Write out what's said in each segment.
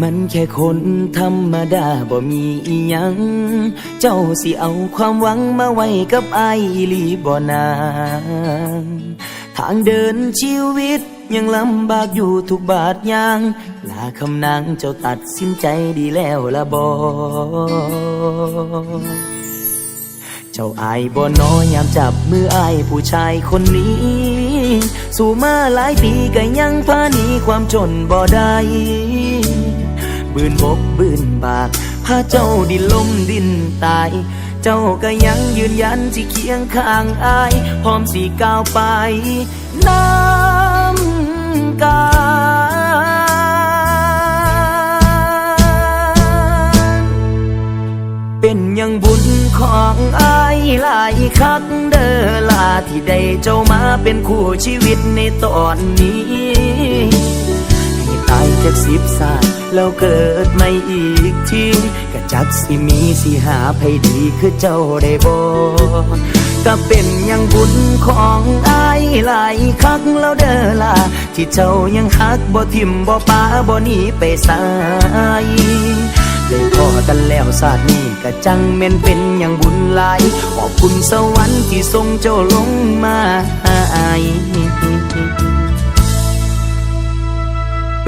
มันแค่คนธรรมดาบ่มีอีหยัง เจ้าสิเอาความหวังมาไว้กับไอายอีหลีบ่นางทางเดินชีวิตยังลำบากอยู่ทุกบาทยาง ลาคำนางเจ้าตัดสินใจดีแล้วละบ่เจ้าอายบ่น้อยยามจับมืออายผู้ชายคนนี้ สู่มาหลายปีก็ยังพาหนีความจนบ่ได้ บืนบกบืนบากพาเจ้าดินล้มดินตาย เจ้าก็ยังยืนยันสิเคียงข้างอาย พร้อมสิก้าวไปน้ำกาเป็นยังบุญของอายหลายคักเด้อลาที่ได้เจ้ามาเป็นคู่ชีวิตในตอนนี้ จากสิบศาสตร์แล้วเกิดไม่อีกทีก็จักสิมีสิหาไผดีคือเจ้าได้บ่ก็เป็นอยังบุญของอายหลายคักแล้วเด้อล่ะที่เจ้ายังฮักบ่ทิมบ่ปาบ่หนีไปสายได้พอกันแล้วศาสตร์นี้ก็จังแม่นเป็นอย่างบุญหลายขอบคุณสวรรค์ที่ทรงเจ้าลงมาให้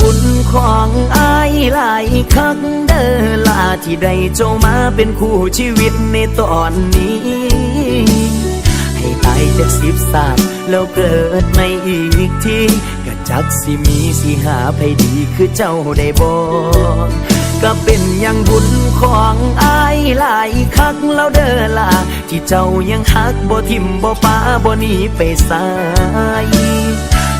บุญของอายหลายคักเด้อลาที่ได้เจ้ามาเป็นคู่ชีวิตในตอนนี้ ให้ตายจากสิบศาสตร์แล้วเกิดไม่อีกทีก็จักสิมีสิหาไผดีคือเจ้าได้บอกก็เป็นอย่างบุญของอายหลายคักแล้วเด้อล่ะที่เจ้ายังฮักบ่ทิมบ่ป้าบ่หนีไปสาย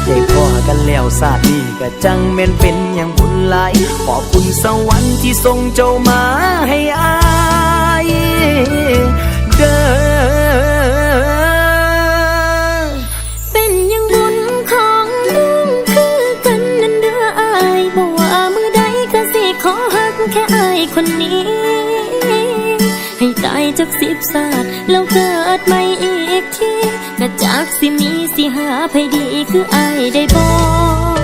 ได้พอกันแล้วศาสนี้ก็จังแม่นเป็นอย่างบุญหลาย ขอบคุณสวรรค์ที่ทรงเจ้ามาให้อายเด้อเป็นอยังบุญของน้องคือกันนั่นเด้ออายบอกว่ามือใดก็สิขอหักแค่อายคนนี้ ให้ตายจากสิบศาสตร์แล้วเกิดใหม่อีกทีากสิมีสิหาไผดีคืออายได้บอก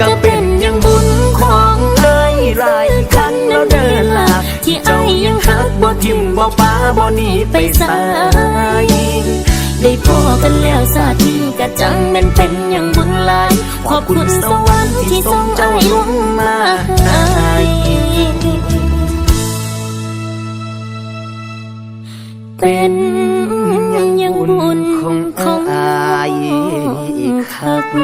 ก็เป็นอย่างบุญของเอ้ยหลายครั้งแล้วเด้อล่ะที่เจ้าอายยังหักบ่ทิมบ่ป้าบ่หนีไปสายได้พอกันแล้วสาดนี้ก็จังมันเป็นอย่างบุญลายขอบคุณสวรรค์ที่ทรงใจลงมาให้เป็นอย่างบุญ ของอายคัก